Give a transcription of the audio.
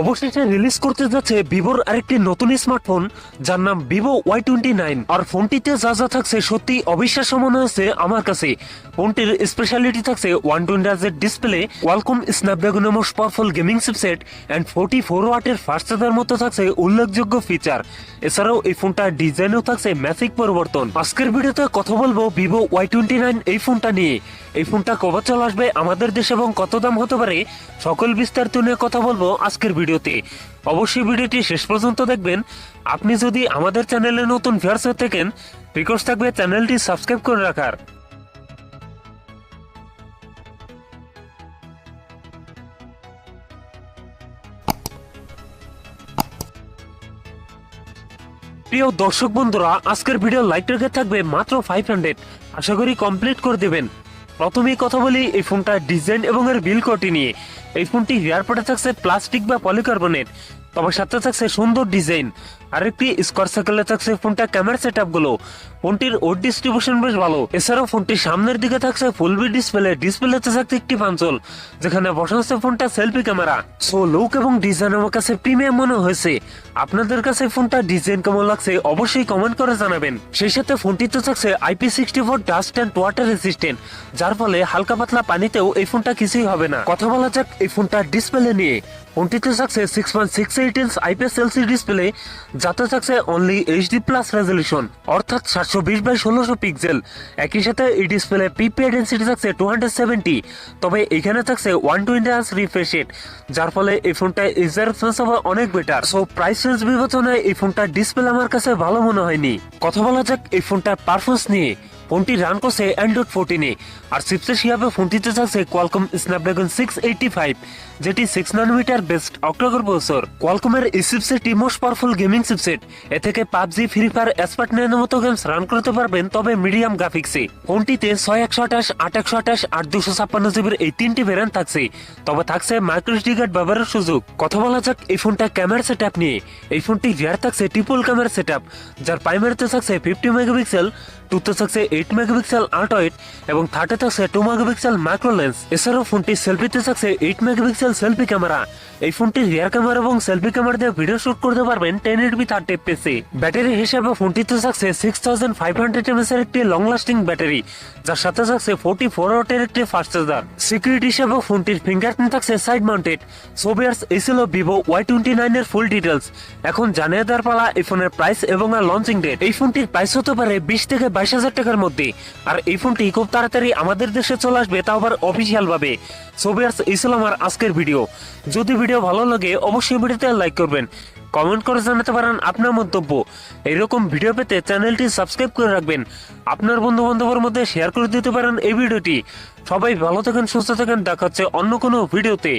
অবশেষে রিলিজ করতে যাচ্ছে ভিভোর আরেকটি নতুন স্মার্টফোন যার নাম ভিভো ওয়াই টোয়েন্টি নাইন। আর ফোনটিতে যা যা থাকছে সত্যি অবিশ্বাস্য মনে হয়েছে আমার কাছে। ফোনটির স্পেশালিটি থাকছে one twenty display Qualcomm স্ন্যাপড্রাগনের most powerful gaming chipset and forty four ওয়াটের ফাস্ট চার্জার মতো থাকছে উল্লেখযোগ্য ফিচার এছাড়াও এই ফোনটার ডিজাইনেও থাকছে ম্যাসিক পরিবর্তন। আজকের ভিডিওতে কথা বলব ভিভো ওয়াই টোয়েন্টি নাইন এই ফোনটা নিয়ে। এই ফোনটা কবে চলে আসবে আমাদের দেশে এবং কত দাম হতে পারে, সকল বিস্তারিত নিয়ে কথা বলব আজকের ভিডিওতে। অবশ্যই ভিডিওটি শেষ পর্যন্ত দেখবেন। আপনি যদি আমাদের চ্যানেলে নতুন ভিউয়ার্স হয়ে থাকেন রিকোয়েস্ট থাকবে চ্যানেলটি সাবস্ক্রাইব করে রাখার। প্রিয় দর্শক বন্ধুরা, আজকের ভিডিও লাইক রেখে থাকবে মাত্র ফাইভ হান্ড্রেড আশা করি কমপ্লিট করে দেবেন। প্রথমেই কথা বলি এই ফোনটার ডিজাইন এবং এর বিল কোয়ালিটি নিয়ে। এই ফোনটি এয়ারপোর্টে থাকছে প্লাস্টিক বা পলিকার্বনেট। তবে সাথে থাকছে সুন্দর ডিজাইন। আরেকটি স্কোয়ার সার্কেলে থাকছে ফোনটা ক্যামেরা সেটগুলো ফোনটির ওর ডিস্ট্রিবিউশন বেশ ভালো। এছাড়াও ফোনটির সামনের দিকে থাকছে ফুল বি ডিসপ্লে ডিসপ্লেতে থাকছে একটি পাঞ্চল। যেখানে বসানো আছে ফোনটা সেলফি ক্যামেরা সো লুক এবং ডিজাইন আমার কাছে প্রিমিয়াম মনে হয়েছে। আপনাদের কাছে ফোনটা ডিজাইন কেমন লাগছে অবশ্যই কমেন্ট করে জানাবেন। সেই সাথে ফোনটিতে থাকছে IP sixty four dust and water resistant যার ফলে হালকা পাতলা পানিতেও এই ফোনটা কিছুই হবে না। কথা বলা যাক এই ফোনটার ডিসপ্লে নিয়ে। ফোনটিতে থাকছে six point six eight IPS LCD display যাতে থাকছে অনলি এইচডি প্লাস রেজলিউশন অর্থাৎ সাতশো বিশ বাই ষোলোশো পিক্সেল একই সাথে এই ডিসপ্লে পিপিআই ডেন্সিটি থাকছে টু হান্ড্রেড সেভেন্টি তবে এখানে থাকছে one twenty hertz refresh rate যার ফলে এই ফোনটা ইজার হবে অনেক বেটার সো প্রাইস রেঞ্জ বিবেচনায় এই ফোনটার ডিসপ্লে আমার কাছে ভালো মনে হয়নি। কথা বলা যাক এই ফোনটার পারফরমেন্স নিয়ে। ফোনটি রান করছে অ্যান্ড্রয়েড ফোরটিনে আর চিপসেট হিসাবে ফোনটিতে থাকছে Qualcomm Snapdragon six eighty five যেটি six nanometer based octa core processor কোয়ালকমের এই চিপসেটটি মোস্ট পাওয়ারফুল গেমিং চিপসেট এ থেকে পাবজি ফ্রি ফায়ার এসপার্ট নাইনের মতো গেমস রান করতে পারবেন, তবে মিডিয়াম গ্রাফিক্সে ফোনটিতে ছয় একশো আঠাশ, আট একশো আঠাশ, আট দুশো ছাপ্পান্ন জিবির এই তিনটি ভ্যারিয়েন্ট থাকছে। তবে থাকছে মাইক্রোএসডি কার্ড ব্যবহারের সুযোগ। কথা বলা যাক এই ফোনটা ক্যামেরা সেট নিয়ে। এই ফোনটি রিয়ার থাকছে ট্রিপল ক্যামেরা সেট যার প্রাইমারিতে থাকছে ফিফটি মেগাপিক্সেল টুতে থাকছে এইট মেগাপিক্সেল আল্ট্রাইট এবং থার্টে থাকছে টু মেগাপিক্সেল মাইক্রো লেন্স এছাড়াও ফোনটি সেলফিতে থাকছে এইট মেগাপিক্সেল সেলফি ক্যামেরা এই ফোনটি রিয়ার ক্যামেরা এবং সেলফি ক্যামেরা দিয়ে ভিডিও শুট করতে পারবেন টেন এইট বি থার্টি এফপিএসে ব্যাটারি হিসেবে ফোনটিতে থাকছে six thousand five hundred MS এর একটি লং লাস্টিং ব্যাটারি যার সাথে থাকছে ফোর্টি ফোর ওয়াটের একটি ফাস্ট চার্জার সিকিউরিটি হিসেবে ফোনটির ফিঙ্গারপ্রিন্ট থাকছে সাইড মাউন্টেড সোভিয়ার্স এই ছিল ভিভো ওয়াই টোয়েন্টি নাইন এর ফুল ডিটেলস এখন জানিয়ে দেওয়ার পালা এই ফোনের প্রাইস এবং লঞ্চিং ডেট এই ফোনটির প্রাইস হতে পারে বিশ থেকে বাইশ হাজার টাকার মধ্যে আর এই ফোনটি খুব তাড়াতাড়ি আমাদের দেশে চলে আসবে, তাও আবার অফিসিয়াল ভাবে। সোভিয়ার্স ছিল আমার আজকের ভিডিও যদি ভিডিও ভালো লাগে, অবশ্যই ভিডিওতে লাইক করবেন। কমেন্ট করে জানাতে পারেন আপনার মন্তব্য। এইরকম ভিডিও পেতে চ্যানেলটি সাবস্ক্রাইব করে রাখবেন। আপনার বন্ধু বান্ধবের মধ্যে শেয়ার করে দিতে পারেন এই ভিডিওটি সবাই ভালো থাকেন, সুস্থ থাকেন, দেখা হচ্ছে অন্য কোনো ভিডিওতে